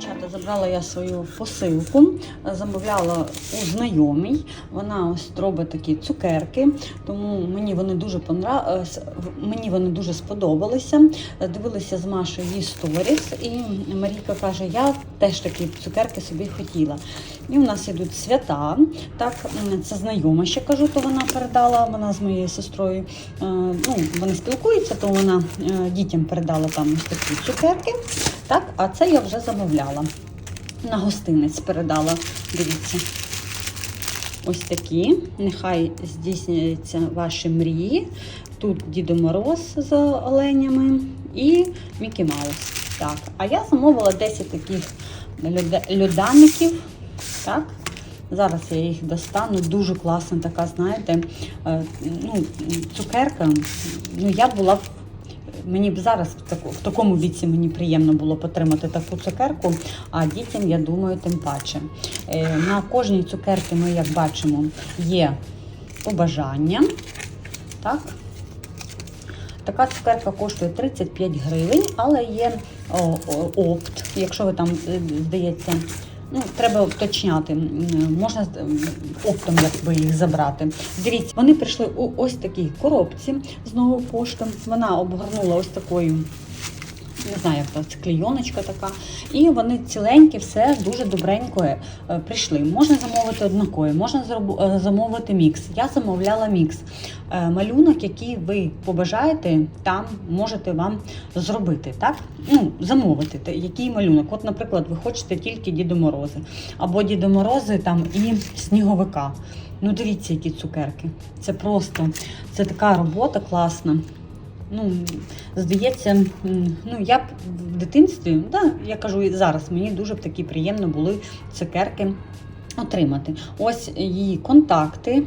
Дівчата, забрала я свою посилку, замовляла у знайомій. Вона ось робить такі цукерки, тому мені вони дуже понрав... е, мені вони дуже сподобалися. Дивилися з Машою її сторіс, і Марійка каже, я теж такі цукерки собі хотіла. І у нас йдуть свята. Так, це знайома ще кажу, то вона передала. Вона з моєю сестрою. е, Ну, вони спілкуються, то вона е, дітям передала там ось такі цукерки. Так, а це я вже замовляла. На гостинець передала. Дивіться. Ось такі. Нехай здійсняться ваші мрії. Тут Дідо Мороз з оленями і Мікі Маус. Так, а я замовила 10 таких льода- льодаників. Так. Зараз я їх достану. Дуже класна така, знаєте, е, ну, цукерка. Ну, я була б Мені б зараз в, в такому віці мені приємно було потримати таку цукерку, а дітям, я думаю, тим паче. Е, на кожній цукерці ми, як бачимо, є побажання. Так. Така цукерка коштує 35 гривень, але є опт. Якщо ви там, е, здається, ну, треба уточняти, можна оптом якби їх забрати. Дивіться, вони прийшли у ось такій коробці з новою поштом. Вона обгорнула ось такою. Не знаю, як це клейоночка така. І вони ціленькі, все дуже добренько е, прийшли. Можна замовити однакові, можна е, замовити мікс. Я замовляла мікс. Е, Малюнок, який ви побажаєте, там можете вам зробити. Так? Ну, замовити, який малюнок. От, наприклад, ви хочете тільки Дідо Морози, або Дідо Морози там і сніговика. Ну, дивіться, які цукерки. Це просто це така робота класна. Ну, здається, ну я б в дитинстві, да, я кажу і зараз, мені дуже б такі приємно були цукерки отримати. Ось її контакти.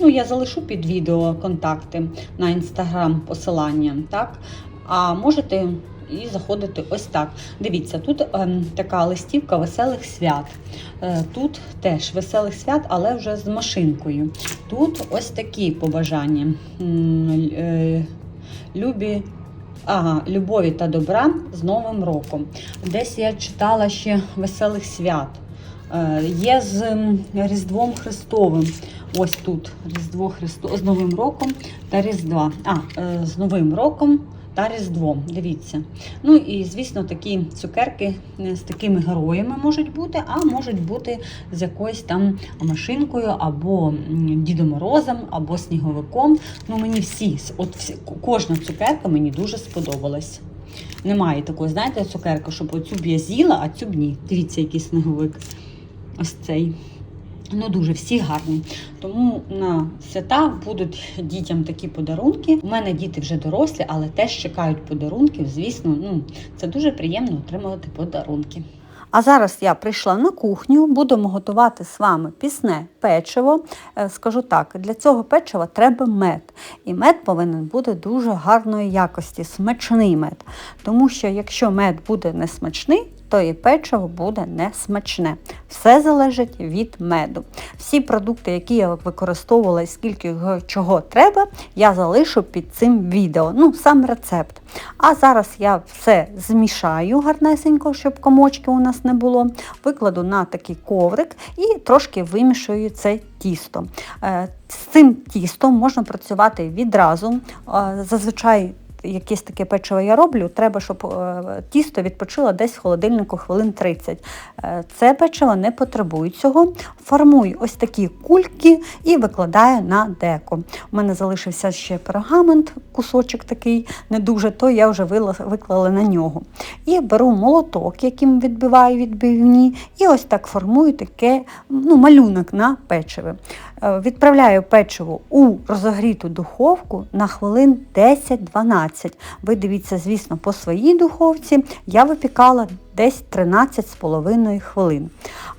Ну, я залишу під відео контакти на інстаграм посилання, так? А можете і заходити ось так. Дивіться, тут ем, така листівка веселих свят. Е, тут теж веселих свят, але вже з машинкою. Тут ось такі побажання. Е, Любі. Ага, любові та добра з Новим роком. Десь я читала ще веселих свят. Е, Є з Різдвом Христовим. Ось тут Різдво Христо з Новим роком та Різдва. А, е, з Новим роком та Різдвом. Дивіться. Ну і звісно, такі цукерки е, з такими героями можуть бути, а можуть бути з якоюсь там машинкою, або Дідом Морозом, або сніговиком. Ну мені всі, от всі, кожна цукерка мені дуже сподобалась. Немає такої, знаєте, цукерки, щоб оцю б я з'їла, а цю б ні. Дивіться, який сніговик. Ось цей. Ну, дуже всі гарні. Тому на свята будуть дітям такі подарунки. У мене діти вже дорослі, але теж чекають подарунків. Звісно, ну це дуже приємно отримувати подарунки. А зараз я прийшла на кухню, будемо готувати з вами пісне печиво. Е, Скажу так, для цього печива треба мед. І мед повинен бути дуже гарної якості, смачний мед. Тому що якщо мед буде несмачний, то і печиво буде несмачне. Все залежить від меду. Всі продукти, які я використовувала скільки чого треба, я залишу під цим відео. Ну, сам рецепт. А зараз я все змішаю гарнесенько, щоб комочки у нас не було. Викладу на такий коврик і трошки вимішую це тісто. Е, З цим тістом можна працювати відразу. Е, Зазвичай якесь таке печиво я роблю, треба, щоб е, тісто відпочило десь в холодильнику хвилин 30. Е, Це печиво не потребує цього. Формую ось такі кульки і викладаю на деко. У мене залишився ще пергамент, кусочок такий, не дуже, то я вже виклала на нього. І беру молоток, яким відбиваю відбивні, і ось так формую таке ну, малюнок на печиві. Е, Відправляю печиво у розогріту духовку на хвилин 10-12. Ви дивіться, звісно, по своїй духовці я випікала десь 13,5 хвилин.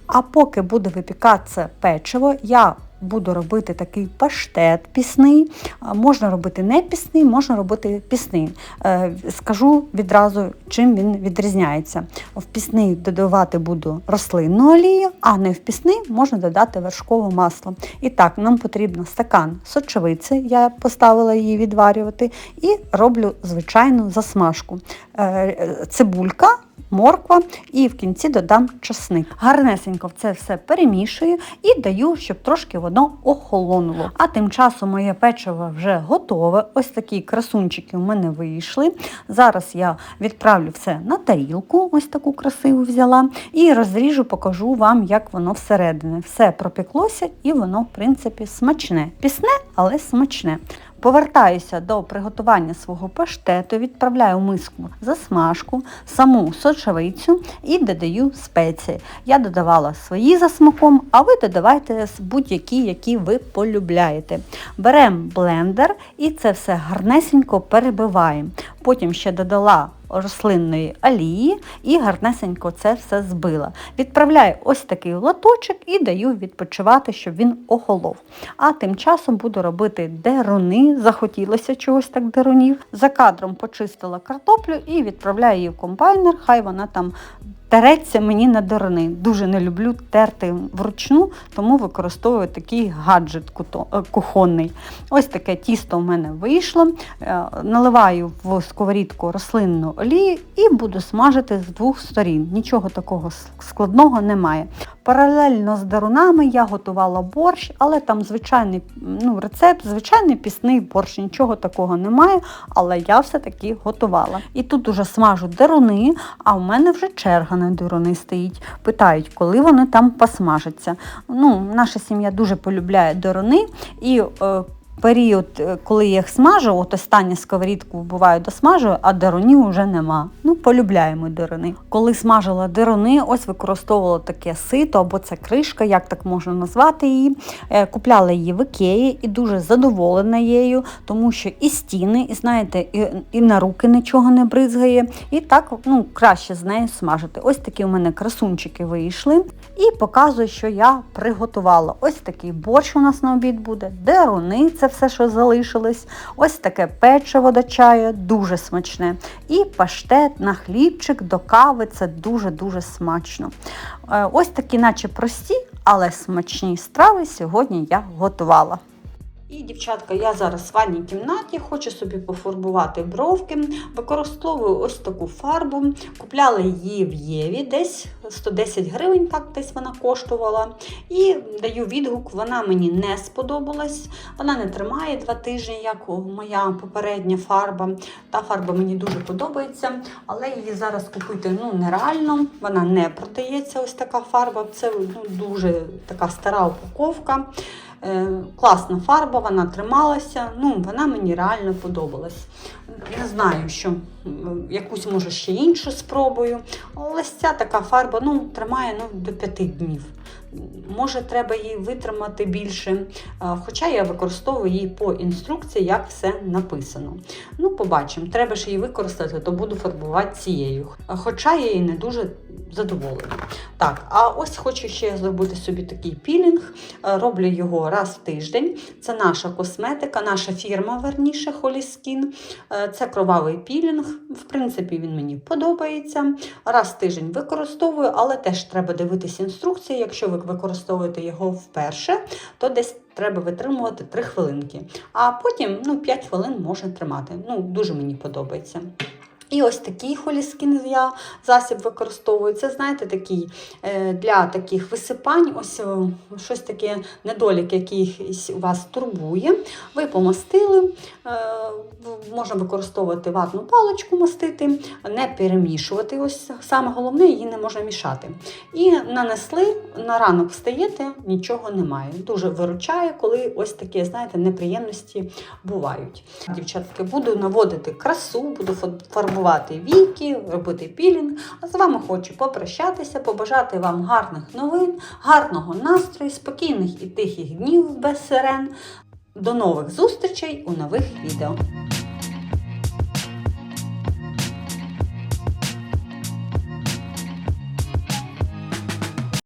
А поки буде випікатися печиво, я буду робити такий паштет пісний. Можна робити не пісний, можна робити пісний. Е, Скажу відразу, чим він відрізняється. В пісний додавати буду рослинну олію, а не в пісний можна додати вершкове масло. І так, нам потрібно стакан сочевиці, я поставила її відварювати, і роблю звичайну засмажку. Е, Цибулька морква і в кінці додам часник. Гарнесенько це все перемішую і даю, щоб трошки воно охолонуло. А тим часом моє печиво вже готове. Ось такі красунчики у мене вийшли. Зараз я відправлю все на тарілку, ось таку красиву взяла, і розріжу, покажу вам, як воно всередині. Все пропеклося і воно, в принципі, смачне. Пісне, але смачне. Повертаюся до приготування свого паштету, відправляю в миску засмажку, саму сочевицю і додаю спеції. Я додавала свої за смаком, а ви додавайте будь-які, які ви полюбляєте. Беремо блендер і це все гарнесенько перебиваємо. Потім ще додала рослинної олії і гарнесенько це все збила. Відправляю ось такий лоточок і даю відпочивати, щоб він охолов. А тим часом буду робити деруни. Захотілося чогось так дерунів. За кадром почистила картоплю і відправляю її в комбайнер. Хай вона там тереться мені на деруни. Дуже не люблю терти вручну, тому використовую такий гаджет е, кухонний. Ось таке тісто в мене вийшло. Е, Наливаю в сковорідку рослинну олію і буду смажити з двох сторін. Нічого такого складного немає. Паралельно з дарунами я готувала борщ, але там звичайний ну, рецепт, звичайний пісний борщ, нічого такого немає, але я все-таки готувала. І тут уже смажу даруни, а в мене вже черга на даруни стоїть. Питають, коли вони там посмажаться. Ну, наша сім'я дуже полюбляє даруни. і. Е, Період, е, коли я їх смажу, от останню сковорідку буває досмажую, а дерунів вже нема. Ну, полюбляємо деруни. Коли смажила деруни, ось використовувала таке сито або це кришка, як так можна назвати її. Е, Купляла її в Ікеї і дуже задоволена її, тому що і стіни, і знаєте, і, і на руки нічого не бризгає. І так ну, краще з нею смажити. Ось такі у мене красунчики вийшли. І показую, що я приготувала. Ось такий борщ у нас на обід буде, деруни, це все, що залишилось. Ось таке печиво до чаю, дуже смачне. І паштет на хлібчик до кави це дуже-дуже смачно. Е, Ось такі, наче прості, але смачні страви сьогодні я готувала. І, дівчатка, я зараз в ванній кімнаті, хочу собі пофарбувати бровки. Використовую ось таку фарбу. Купляла її в Єві, десь 110 гривень, так десь вона коштувала. І даю відгук, вона мені не сподобалась. Вона не тримає два тижні, як моя попередня фарба. Та фарба мені дуже подобається, але її зараз купити ну, нереально. Вона не продається, ось така фарба. Це ну, дуже така стара упаковка. Е, класна фарба, вона трималася, ну, вона мені реально подобалась. Не знаю, що якусь може ще іншу спробую. Але ця така фарба ну, тримає ну, до 5 днів. Може, треба її витримати більше. Хоча я використовую її по інструкції, як все написано. Ну, побачимо. Треба ж її використати, то буду фарбувати цією. Хоча я її не дуже задоволена. Так, а ось хочу ще зробити собі такий пілінг. Роблю його раз в тиждень. Це наша косметика, наша фірма, верніше, Holy Skin. Е, Це кровавий пілінг. В принципі, він мені подобається. Раз в тиждень використовую, але теж треба дивитися інструкції. Якщо ви використовуєте його вперше, то десь треба витримувати 3 хвилинки. А потім ну, 5 хвилин можна тримати. Ну, дуже мені подобається. І ось такий холіскін я засіб використовую. Це, знаєте, такий е, для таких висипань, ось е, щось таке недолік, якийсь у вас турбує. Ви помастили, е, можна використовувати ватну паличку мастити, не перемішувати. Ось саме головне, її не можна мішати. І нанесли, на ранок встаєте, нічого немає. Дуже виручає, коли ось такі, знаєте, неприємності бувають. Дівчатки, буду наводити красу, буду фа- фарбувати віки, робити пілінг. А з вами хочу попрощатися, побажати вам гарних новин, гарного настрою, спокійних і тихих днів без сирен. До нових зустрічей у нових відео.